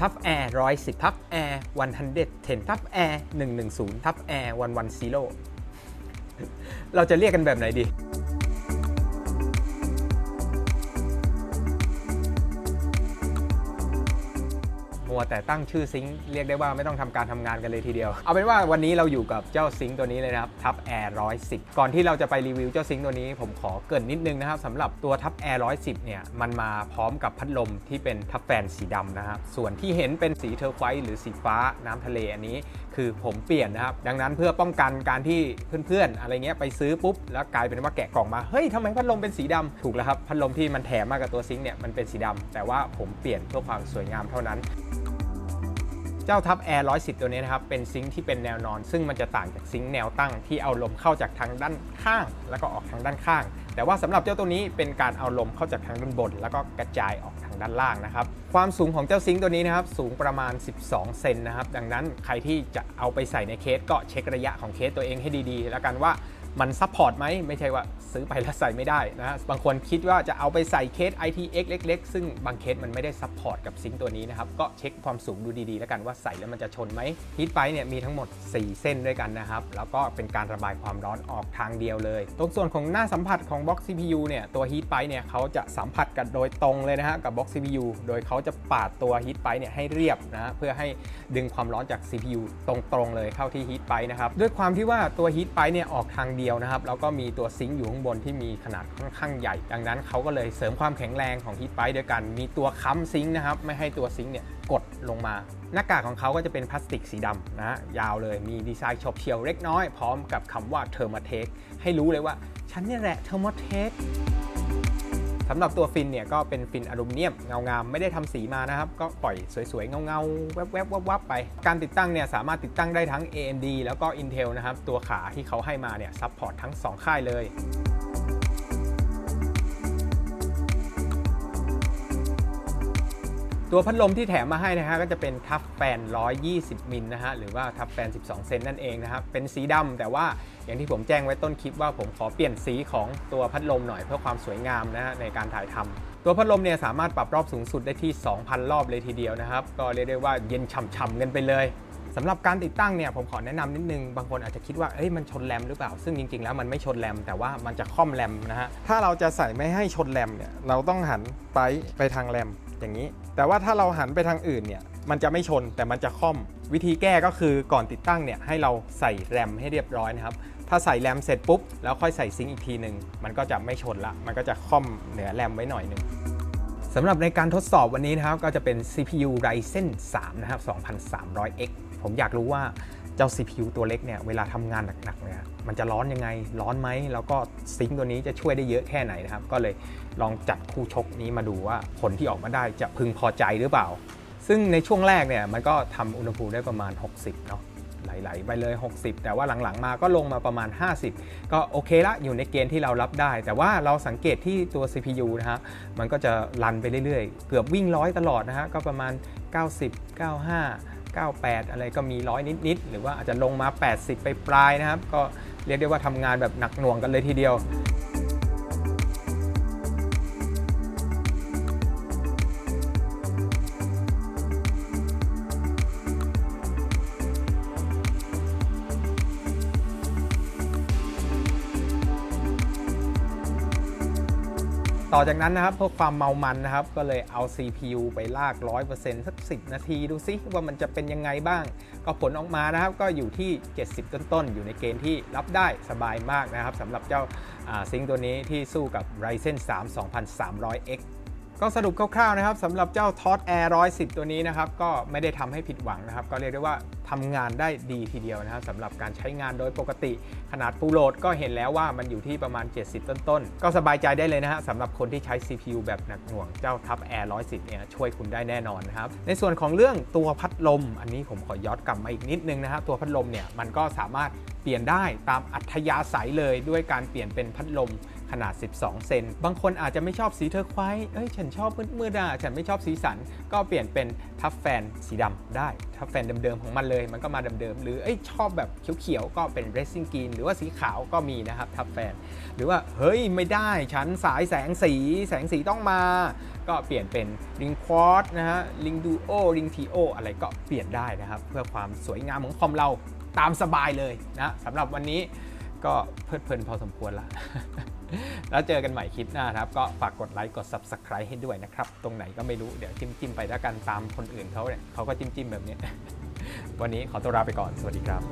ทับแอร์ร้อยสิบทับแอร์วันฮันเด็ดเทนทับแอร์หนึ่งหนึ่งศูนย์ทับแอร์วันวันศูนย์เราจะเรียกกันแบบไหนดี แต่ตั้งชื่อซิงค์เรียกได้ว่าไม่ต้องทำการทำงานกันเลยทีเดียว เอาเป็นว่าวันนี้เราอยู่กับเจ้าซิงค์ตัวนี้เลยนะครับทับ Air 110ก่อนที่เราจะไปรีวิวเจ้าซิงค์ตัวนี้ ผมขอเกรินนิดนึงนะครับสำหรับตัวทับ Air 110เนี่ยมันมาพร้อมกับพัดลมที่เป็นทับแฟนสีดำนะครับส่วนที่เห็นเป็นสีเทอร์ไควส์หรือสีฟ้าน้ำทะเลอันนี้ คือผมเปลี่ยนนะครับดังนั้นเพื่อป้องกันการที่เพื่อนๆ อะไรเงี้ยไปซื้อปุ๊บแล้วกลายเป็นว่าแกะกล่องมาเฮ้ยทำไมพัดลมเป็นสีดำถูกแล้วครับพัดลมที่มันแถมมากับตัวซิงค์เนี่ยมันเป็นสีดำแต่ว่าผมเปลี่ยนเพื่อความสวยงามเท่านั้น เจ้าทับ Air 110ตัวนี้นะครับเป็นซิงค์ที่เป็นแนวนอน ซึ่งมันจะต่างจากซิงค์แนวตั้งที่เอาลมเข้าจากทางด้านข้าง แล้วก็ออกทางด้านข้าง แต่ว่าสำหรับเจ้าตัวนี้เป็นการเอาลมเข้าจากทางด้านบน แล้วก็กระจายออกทางด้านล่างนะครับความสูงของเจ้าซิงค์ตัวนี้นะครับสูงประมาณ 12 เซนนะครับดังนั้นใครที่จะเอาไปใส่ในเคสก็เช็คระยะของเคสตัวเองให้ดีๆ แล้วกันว่ามันซัพพอร์ตไหมไม่ใช่ว่า ซื้อไปแล้วใส่ไม่ได้นะฮะบางคนคิดว่าจะเอาไปใส่เคส ITX เล็กๆ ซึ่งบางเคสมันไม่ได้ซัพพอร์ตกับซิงค์ตัวนี้นะครับ ก็เช็คความสูงดูดีๆ แล้วกันว่าใส่แล้วมันจะชนไหมฮีทไปเนี่ยมีทั้งหมด 4 เส้นด้วยกันนะครับ แล้วก็เป็นการระบายความร้อนออกทางเดียวเลย ตรงส่วนของหน้าสัมผัสของบล็อก CPU เนี่ยตัวฮีทไปเนี่ยเขาจะสัมผัสกันโดยตรงเลยนะฮะกับบล็อก CPU โดยเขาจะปาดตัวฮีทไปเนี่ยให้เรียบนะเพื่อให้ดึงความร้อนจาก CPU ตรงๆเลยเข้าที่ฮีทไปนะครับด้วยความที่ว่าตัวฮีทไปเนี่ยออกทางเดียวนะครับแล้วก็มีตัวซิงอยู่ข้างบนที่มีขนาดค่อนข้างใหญ่ ดังนั้นเขาก็เลยเสริมความแข็งแรงของฮีทไปด้วยกัน มีตัวค้ำซิงค์นะครับ ไม่ให้ตัวซิงค์เนี่ยกดลงมา หน้ากากของเขาก็จะเป็นพลาสติกสีดำนะฮะยาวเลยมีดีไซน์ฉบเฉียวเล็กน้อย พร้อมกับคำว่า t h e r m a t e c ให้รู้เลยว่า ฉันนี่แหละ t h e r m a t e c สำหรับตัวฟินเนี่ยก็เป็นฟินอลูมิเนียมเงางามไม่ได้ทำสีมานะครับ ก็ปล่อยสวยๆ เงาๆ แวบๆวับๆไป การติดตั้งเนี่ยสามารถติดตั้งได้ทั้ง AMD แล้วก็ Intel นะครับ ตัวขาที่เขาให้มาเนี่ยซัพพอร์ตทั้ง 2 ค่ายเลย ตัวพัดลมที่แถมมาให้นะฮะก็จะเป็นทับแฟน 120 มิลนะฮะหรือว่าทับแฟน 12 เซนนั่นเองนะครับเป็นสีดำแต่ว่าอย่างที่ผมแจ้งไว้ต้นคลิปว่าผมขอเปลี่ยนสีของตัวพัดลมหน่อยเพื่อความสวยงามนะฮะในการถ่ายทำตัวพัดลมเนี่ยสามารถปรับรอบสูงสุดได้ที่ 2,000 รอบเลยทีเดียวนะครับ ก็เรียกได้ว่าเย็นฉ่ำๆกันไปเลยสำหรับการติดตั้งเนี่ยผมขอแนะนำนิดนึง บางคนอาจจะคิดว่าเอ้ยมันชนแรมหรือเปล่า ซึ่งจริงๆแล้วมันไม่ชนแรมแต่ว่ามันจะค่อมแรมนะฮะถ้าเราจะใส่ไม่ให้ชนแรมเนี่ยเราต้องหันไปไปทางแรม อย่างนี้ แต่ว่าถ้าเราหันไปทางอื่นเนี่ยมันจะไม่ชนแต่มันจะค่อม วิธีแก้ก็คือก่อนติดตั้งเนี่ยให้เราใส่แรมให้เรียบร้อยนะครับ ถ้าใส่แรมเสร็จปุ๊บ แล้วค่อยใส่ซิงค์อีกทีหนึ่งมันก็จะไม่ชนละ มันก็จะค่อมเหนือแรมไว้หน่อยหนึ่งสำหรับในการทดสอบวันนี้นะครับก็จะเป็น CPU Ryzen 3 นะครับ 2300X ผมอยากรู้ว่า เจ้า CPU ตัวเล็กเนี่ยเวลาทำงานหนักๆเนี่ยมันจะร้อนยังไงร้อนไหมแล้วก็ซิงค์ตัวนี้จะช่วยได้เยอะแค่ไหนนะครับ ก็เลยลองจัดคู่ชกนี้มาดูว่าผลที่ออกมาได้จะพึงพอใจหรือเปล่า ซึ่งในช่วงแรกเนี่ยมันก็ทำอุณหภูมิได้ประมาณ 60เนาะไหลๆไปเลย 60 แต่ว่าหลังๆ มาก็ลงมาประมาณ 50 ก็โอเคละอยู่ในเกณฑ์ที่เรารับได้ แต่ว่าเราสังเกตที่ตัว CPU นะฮะมันก็จะรันไปเรื่อยๆ เกือบวิ่งร้อยตลอดนะฮะก็ประมาณ 90 95 98 อะไรก็มีร้อยนิดๆ หรือว่าอาจจะลงมา 80 ไปปลายนะครับ ก็เรียกได้ว่าทำงานแบบหนักหน่วงกันเลยทีเดียว ต่อจากนั้นนะครับเพื่อความเมามันนะครับ ก็เลยเอา CPU ไปลาก 100%สัก 10 นาทีดูซิว่ามันจะเป็นยังไงบ้าง ก็ผลออกมานะครับก็อยู่ที่ 70 ต้นๆ อยู่ในเกณฑ์ที่รับได้สบายมากนะครับสำหรับเจ้าซิงตัวนี้ที่สู้กับ Ryzen 3 2300X ก็สรุปคร่าวๆนะครับสำหรับเจ้า t o t Air 110 ตัวนี้นะครับ ก็ไม่ได้ทำให้ผิดหวังนะครับ ก็เรียกได้ว่า ทำงานได้ดีทีเดียวนะครับสำหรับการใช้งานโดยปกติ ขนาดฟูลโหลดก็เห็นแล้วว่ามันอยู่ที่ประมาณ 70 ต้นๆ ก็สบายใจได้เลยนะฮะสำหรับคนที่ใช้ CPU แบบหนักหน่วงเจ้าทับ Air 110เนี่ยช่วยคุณได้แน่นอนนะครับ ในส่วนของเรื่องตัวพัดลม อันนี้ผมขอย้อนกลับมาอีกนิดนึงนะครับตัวพัดลมเนี่ยมันก็สามารถเปลี่ยนได้ตามอัธยาศัยเลยด้วยการเปลี่ยนเป็นพัดลมขนาด 12 เซน บางคนอาจจะไม่ชอบสีเทอร์ควายเอ้ย ฉันชอบมืดๆอะ ฉันไม่ชอบสีสัน ก็เปลี่ยนเป็นทับแฟนสีดำได้ ทับแฟนเดิมๆของมันเลย มันก็มาเดิมๆหรือเอ้ยชอบแบบเขียวๆก็เป็นเรซซิ่งกรีนหรือว่าสีขาวก็มีนะครับทับแฟน หรือว่าเฮ้ยไม่ได้ฉันสายแสงสีแสงสีต้องมา ก็เปลี่ยนเป็นริงควอตนะฮะริงดูโอริงทีโออะไรก็เปลี่ยนได้นะครับ เพื่อความสวยงามของคอมเราตามสบายเลยนะสำหรับวันนี้ ก็เพลิดเพลินพอสมควรละ แล้วเจอกันใหม่คลิปหน้าครับ ก็ฝากกดไลค์กด Subscribe ให้ด้วยนะครับ ตรงไหนก็ไม่รู้เดี๋ยวจิ้มจิ้มไปแล้วกันตามคนอื่นเขาเนี่ยเขาก็จิ้มจิ้มแบบนี้ วันนี้ขอตัวลาไปก่อน สวัสดีครับ